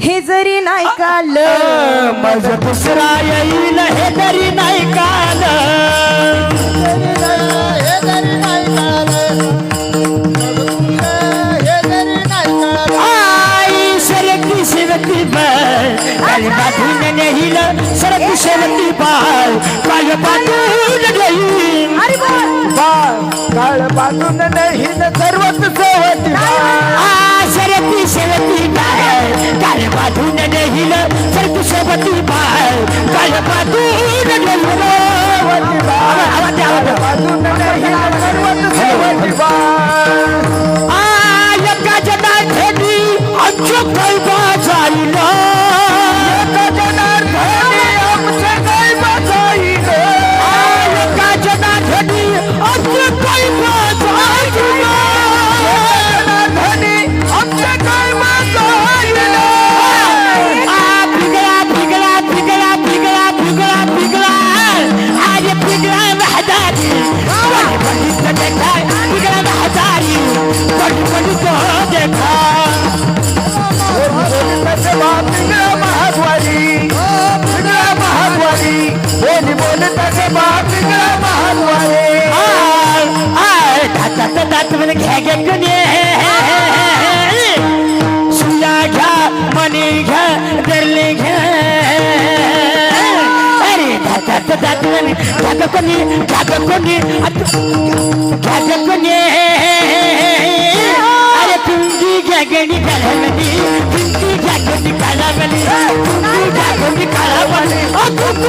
हे जरी नाही कालं मज दुसरा येईल हे तरी नाही काल. आई सरकी शिवती बाय काल बाजून नेईल सरकी शिवती बाय काल बाजून नेईल अरे बोल. काळ बाजून नेईल सर्वच सोवती सरकी बाय नेईल Jehovah Tiba. माझे बाप पिगळा दात म्हणे घ्या घ्या कुणी सुया घ्या मनी घ्या दरले घ्या अरे दातात दात म्हणे घ्या कोणी घ्या कोणी घ्या कोणी अरे तुमची घ्या गणी घालवली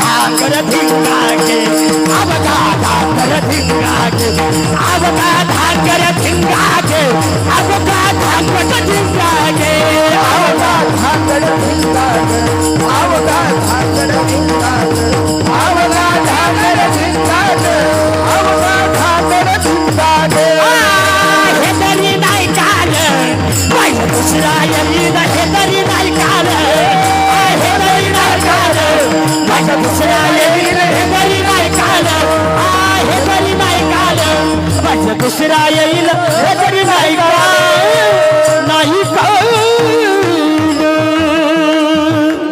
भाकर धिंगाटे अवघा धाकर धिंगाटे अवघा धाकर धिंगाटे अवघा धाकट धिंगाटे अवघा धाकर धिंगाटे अवघा दुसरा येईल हे तरी नाही काल नाही काल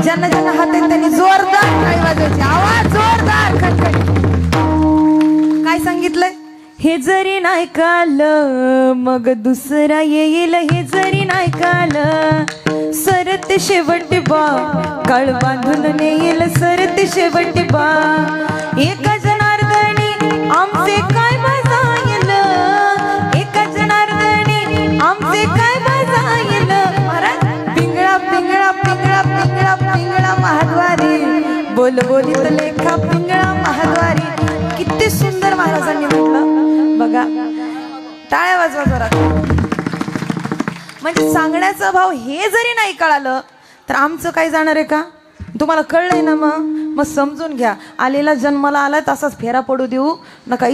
ज्यांना ज्यांना हात आहेत त्यांनी जोरदार टाळी वाजवायची. आवाज जोरदार खटखट. काय सांगितलंय? हे जरी नाही कालं मग दुसरा येईल हे जरी नाही कालं. सरते शेवटी बा काळ बांधून नेईल सरते शेवटी बा. एका जनार्दनी आमचे काय बोलबोलीत लेखा पिंगळा महाद्वारी. किती सुंदर महाराजांनी म्हटलं. बघा टाळ्या वाजवा जरा म्हणजे सांगण्याचा भाव हे जरी नाही कळालं तर आमचं काय जाणार आहे का? तुम्हाला कळलंय ना मग? मग समजून घ्या. आलेला जन्माला आला तसाच फेरा पडू देऊ. नका